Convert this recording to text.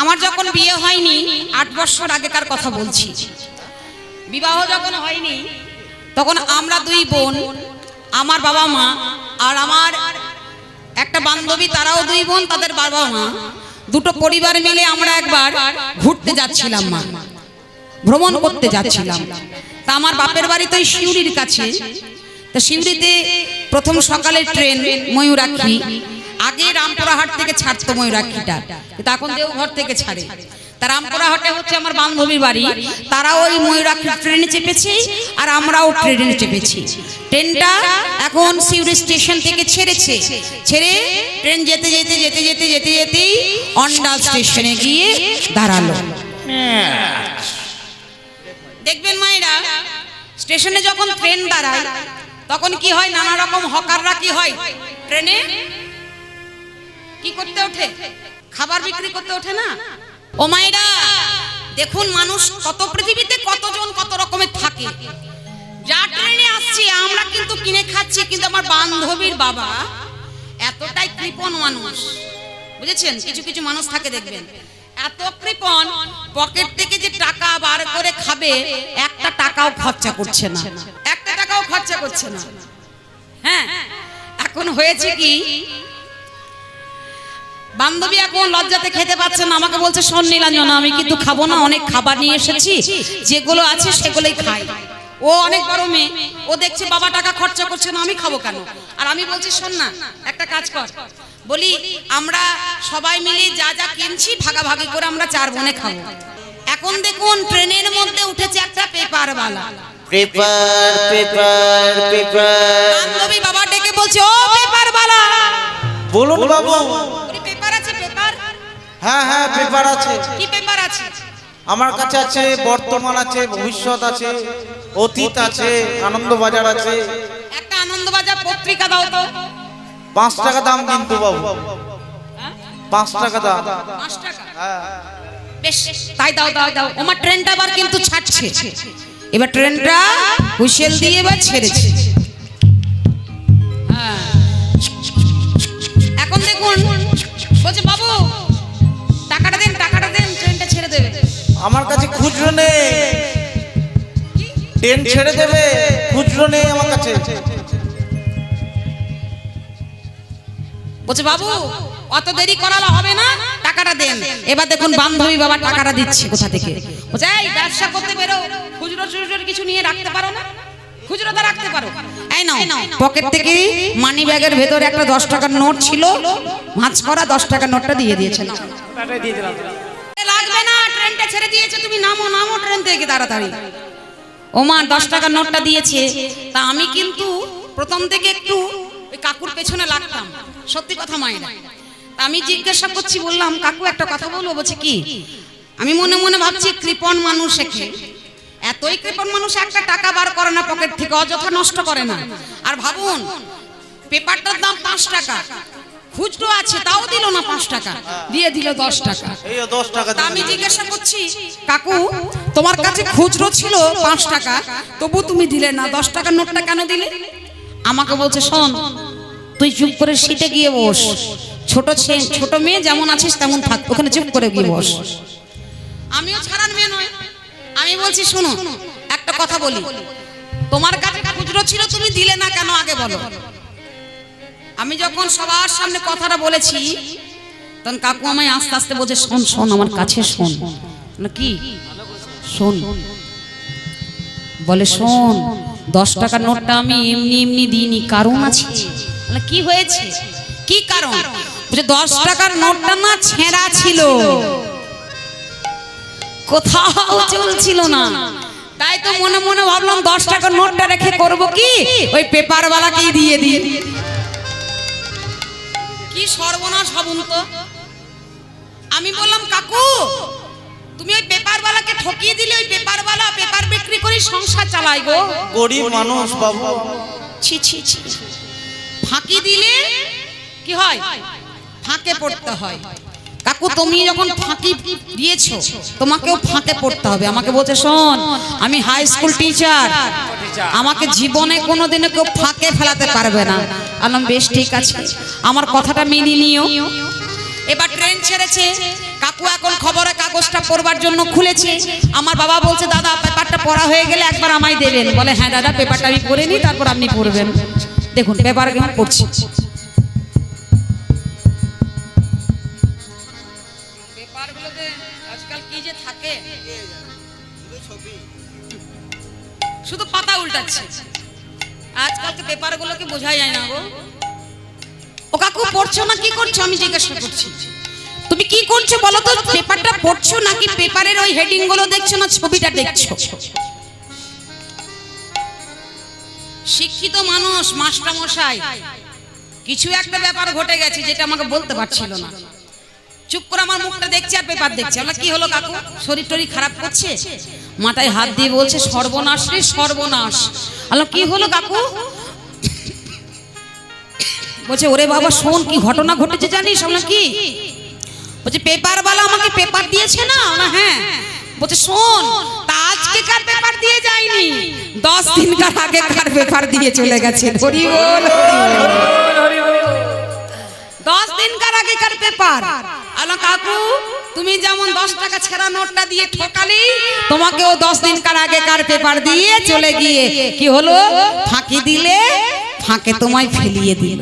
আমার যখন বিয়ে হয়নি, আট বছর আগেকার কথা বলছি। বিবাহ যখন হয়নি, তখন আমরা দুই বোন, আমার বাবা মা আর আমার একটা বান্ধবী, তারাও দুই বোন, তাদের বাবা মা, দুটো পরিবার মিলে আমরা একবার ঘুরতে যাচ্ছিলাম মা। ভ্রমণ করতে যাচ্ছিলাম। তা আমার বাপের বাড়ি তো শিউরির কাছে। তা শিউরিতে প্রথম সকালে ট্রেন ময়ূরাক্ষী আগে রামপুরাহাট থেকে ছাড়তো ময়ূরাক্ষীটা। কিন্তু এখন দেওঘর থেকে ছাড়ে। তা রামপুরাহাটে হচ্ছে আমার বান্ধবীর বাড়ি। তারা ওই ময়ূরাক্ষী ট্রেনে চেপেছি আর আমরাও ট্রেনে চেপেছি। ট্রেনটা এখন সিউড়ি স্টেশন থেকে ছেড়েছে। ছেড়ে ট্রেন যেতে যেতে যেতে যেতে যেতে যেতেই অন্ডাল স্টেশনে গিয়ে দাঁড়াল। দেখবেন মায়েরা স্টেশনে যখন ট্রেন দাঁড়ায়, তখন কি হয়? নানা রকম হকাররা কি হয়? ট্রেনে কি করতে ওঠে? খাবার বিক্রি করতে ওঠে না? ও মায়েরা, দেখুন মানুষ কত পৃথিবীতে কতজন কত রকমের থাকে। যা ট্রেনে আসছি, আমরা কিন্তু কিনে খাচ্ছি, কিন্তু আমার বান্ধবীর বাবা এতটাই কৃপণ মানুষ। বুঝেছেন? কিছু কিছু মানুষ থাকে, দেখবেন। এত কৃপণ, পকেট থেকে যে টাকা বার করে খাবে, একটা টাকাও খরচা করছে না। একটা টাকাও খরচা করছে না। হ্যাঁ এখন হয়েছে কি? বান্ধবী এখন লজ্জাতে খেতে পাচ্ছে না। আমাকে বলছে শোন নীলাঞ্জনা আমি কিন্তু খাব না। অনেক খাবার নিয়ে এসেছি। যেগুলো আছে সেগুলোই খাই। ও অনেক বড় মেয়ে। ও দেখছে বাবা টাকা খরচা করছে না আমি খাব কেন? আর আমি বলছি শোন না একটা কাজ কর। বলি আমরা সবাই মিলে যা যা কিনছি ভাগাভাগি করে আমরা চার বোনে খাব। এখন দেখুন ট্রেনের মধ্যে উঠেছে একটা পেপারওয়ালা। Paper paper paper. বান্ধবী বাবা ডেকে বলছে ও পেপারওয়ালা! বলুন বাবু। হ্যাঁ হ্যাঁ পেপার আছে। কি পেপার আছে? আমার কাছে আছে বর্তমান আছে ভবিষ্যৎ আছে অতীত আছে আনন্দবাজার আছে। একটা আনন্দবাজার পত্রিকা দাও তো। পাঁচ টাকা দাম কিন্তু বাবু। হ্যাঁ? পাঁচ টাকা দাম। পাঁচ টাকা? হ্যাঁ বেশ তাই দাও দাও দাও। আমার ট্রেনটা আবার কিন্তু ছাড়ছে। এবার ট্রেনটা হুইসেল দিয়ে এবার ছেড়েছে। আমার কাছে খুচরো নেই। ট্রেন ছেড়ে দেবে। খুচরো নেই আমার কাছে। বলছে বাবু অত দেরি করালে হবে না টাকাটা দেন। এবার দেখুন বান্ধবী বাবা টাকাটা দিচ্ছে কোথা থেকে। বলছে এই ব্যবসা করতে বেরো। খুচরো চুচুর কিছু নিয়ে রাখতে পারো না? খুচরো তো রাখতে পারো। এই নাও পকেট থেকে মানি ব্যাগের ভেতরে একটা দশ টাকার নোট ছিল। মাছ করা দশ টাকার নোটটা দিয়ে দিয়েছে নাও। এ, না ট্রেনটা ছেড়ে দিয়েছে, তুমি নামো নামো ট্রেন থেকে তাড়াতাড়ি। ও মা, দশ টাকার নোটটা দিয়েছে। তা আমি কিন্তু প্রথম থেকে একটু ওই কাকুর পেছনে লাগতাম। সত্যি কথা মায়েরা। আমি জিজ্ঞাসা করছি, বললাম, কাকু, একটা কথা বলব? বলছে, কি? আমি মনে মনে ভাবছি, কৃপণ মানুষ একে এতই কৃপণ মানুষ, একটা টাকা বার করে না পকেট থেকে, অযথা নষ্ট করে না। আর ভাবুন পেপারটার দাম পাঁচ টাকা। খুচরো আছে তাও দিল না পাঁচ টাকা। দিয়ে দিল দশ টাকা। আমি জিজ্ঞাসা করছি কাকু তোমার কাছে খুচরো ছিল পাঁচ টাকা তবু তুমি দিলে না। দশ টাকার নোটটা কেন দিলে? আমাকে বলছে শোন তুই চুপ করে সিটে গিয়ে বস। ছোট ছোট মেয়ে যেমন আছিস তেমন থাক ওখানে চুপ করে গিয়ে বস। আমিও ছাড়ার মেয়ে নয় আমি বলছি শোনো একটা কথা বলি। তোমার কাছে খুচরো ছিল তুমি দিলে না কেন? আগে বলো। আমি যখন সবার সামনে কথাটা বলেছি, তখন কাকু আমায় আস্তে আস্তে বলছে, শোন শোন, আমার কাছে শোন। কি? শোন। বলে, শোন, দশ টাকার নোটটা আমি এমনি এমনি দিইনি, কারণ আছে। কি হয়েছে? কি কারণ? দশ টাকার নোটটা না ছেঁড়া ছিল। কোথাও চলছিল না। তাই তো মনে মনে ভাবলাম, দশ টাকার নোটটা রেখে করব কি? ওই পেপারওয়ালাকেই দিয়ে দিই। কি সর্বনাশ ভাবুন তো। আমি বললাম কাকু তুমি ওই পেপারওয়ালাকে ঠকিয়ে দিলে ওই পেপারওয়ালা পেপার বিক্রি করে সংসার চালাই গো। গরিব মানুষ বাবু। ছি ছি ছি। ফাঁকি দিলে কি হয়? ফাঁকে পড়তে হয়। কাকু তুমি যখন ফাঁকি দিয়েছ তোমাকেও ফাঁকে পড়তে হবে। আমাকে বলছে শোন আমি হাই স্কুল টিচার আমাকে জীবনে কোনোদিনও কেউ ফাঁকে ফেলাতে পারবে না। আলম বেশ ঠিক আছে। আমার কথাটা মেনে নিও। এবার ট্রেন ছেড়েছে। কাকু এখন খবরের কাগজটা পড়বার জন্য খুলেছি। আমার বাবা বলছে দাদা পেপারটা পড়া হয়ে গেলে একবার আমায় দেবেন। বলে হ্যাঁ দাদা পেপারটা আমি পড়ে নিই তারপর আপনি পড়বেন। দেখুন পেপার আমি পড়ছি। পেপারগুলোতে আজকাল কি যে থাকে। শুধু পাতা উল্টাচ্ছে। আজকালকে পেপারগুলোকে বোঝা যায় না গো। ও কাকু পড়ছো না? কি করছ? আমি জিজ্ঞাসা করছি। তুমি কি করছ বলো তো? পেপারটা পড়ছো নাকি পেপারের ওই হেডিংগুলো দেখছ না ছবিটা দেখছ? শিক্ষিত মানুষ মাস্টার মশাই কিছু একটা ব্যাপার ঘটে গেছে যেটা আমাকে বলতে পারছিল না। চুপ করে আমার মুখটা দেখছি আর পেপার দেখছি। আমরা কি হলো কাকু? শরীর টরীর খারাপ করছে? মাথায় হাত দিয়ে বলছে, সর্বনাশ রে, সর্বনাশ। আল্লাহ কি হলো কাকু? বলছে, ওরে বাবা, শোন কি ঘটনা ঘটেছে জানিস? আমরা কি? বলছে পেপার বালা আমাকে পেপার দিয়েছে না? হ্যাঁ। বলছে, শোন আজকে কার পেপার দিয়ে যায়নি? দশ দিন কার আগে কার পেপার দিয়ে চলে গেছে? হরি বল। দশ দিন কার আগে কার পেপার? আলো কাকু, তুমি যেমন দশ টাকা ছেঁড়া নোটটা দিয়ে ঠকালি, তোমাকেও দশ দিন কার আগে কার পেপার দিয়ে চলে গিয়ে কি হলো? ফাঁকি দিলে, ফাঁকে তোমায় ফেলিয়ে দিল।